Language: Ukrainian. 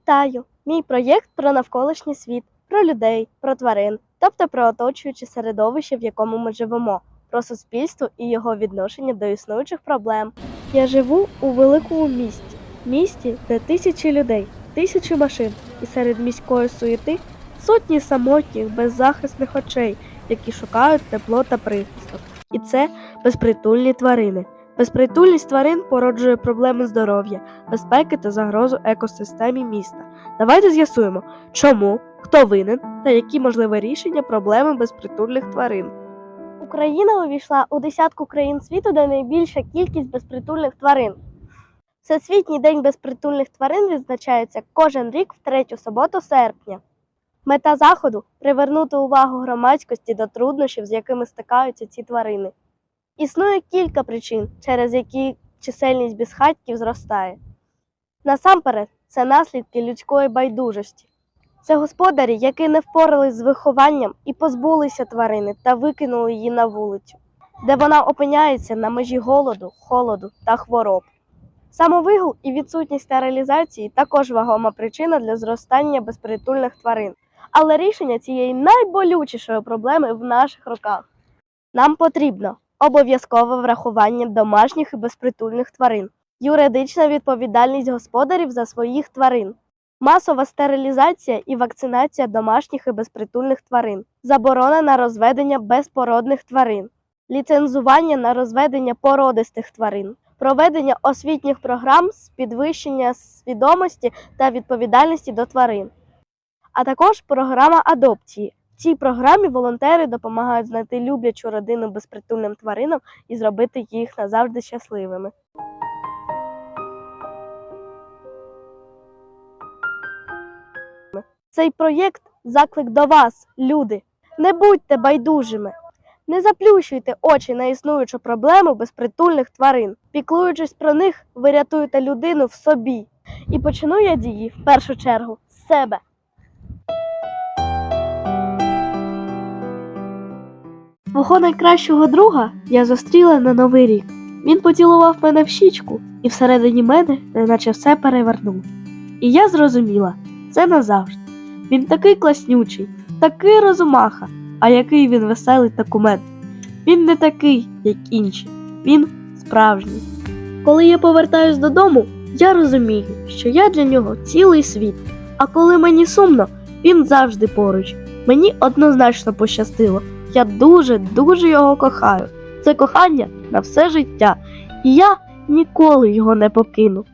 Вітаю! Мій проєкт про навколишній світ, про людей, про тварин, тобто про оточуюче середовище, в якому ми живемо, про суспільство і його відношення до існуючих проблем. Я живу у великому місті, місті, де тисячі людей, тисячі машин, і серед міської суєти сотні самотніх, беззахисних очей, які шукають тепло та прихисток. І це безпритульні тварини. Безпритульність тварин породжує проблеми здоров'я, безпеки та загрозу екосистемі міста. Давайте з'ясуємо, чому, хто винен та які можливі рішення проблеми безпритульних тварин. Україна увійшла у десятку країн світу, де найбільша кількість безпритульних тварин. Всесвітній день безпритульних тварин відзначається кожен рік в третю суботу серпня. Мета заходу привернути увагу громадськості до труднощів, з якими стикаються ці тварини. Існує кілька причин, через які чисельність безхатьків зростає. Насамперед, це наслідки людської байдужості. Це господарі, які не впорались з вихованням і позбулися тварини та викинули її на вулицю, де вона опиняється на межі голоду, холоду та хвороб. Самовигул і відсутність стерилізації також вагома причина для зростання безпритульних тварин. Але рішення цієї найболючішої проблеми в наших руках. Нам потрібно обов'язкове врахування домашніх і безпритульних тварин, юридична відповідальність господарів за своїх тварин, масова стерилізація і вакцинація домашніх і безпритульних тварин, заборона на розведення безпородних тварин, ліцензування на розведення породистих тварин, проведення освітніх програм з підвищення свідомості та відповідальності до тварин, а також програма адопції. Цій програмі волонтери допомагають знайти люблячу родину безпритульним тваринам і зробити їх назавжди щасливими. Цей проєкт заклик до вас, люди. Не будьте байдужими. Не заплющуйте очі на існуючу проблему безпритульних тварин. Піклуючись про них, ви рятуєте людину в собі. І почну я дії в першу чергу з себе. Свого найкращого друга я зустріла на новий рік. Він поцілував мене в щічку, і всередині мене неначе все перевернуло. І я зрозуміла, це назавжди. Він такий класнючий, такий розумаха, а який він веселий та кумедний. Він не такий, як інші, він справжній. Коли я повертаюсь додому, я розумію, що я для нього цілий світ. А коли мені сумно, він завжди поруч. Мені однозначно пощастило. Я дуже, дуже його кохаю. Це кохання на все життя, і я ніколи його не покину.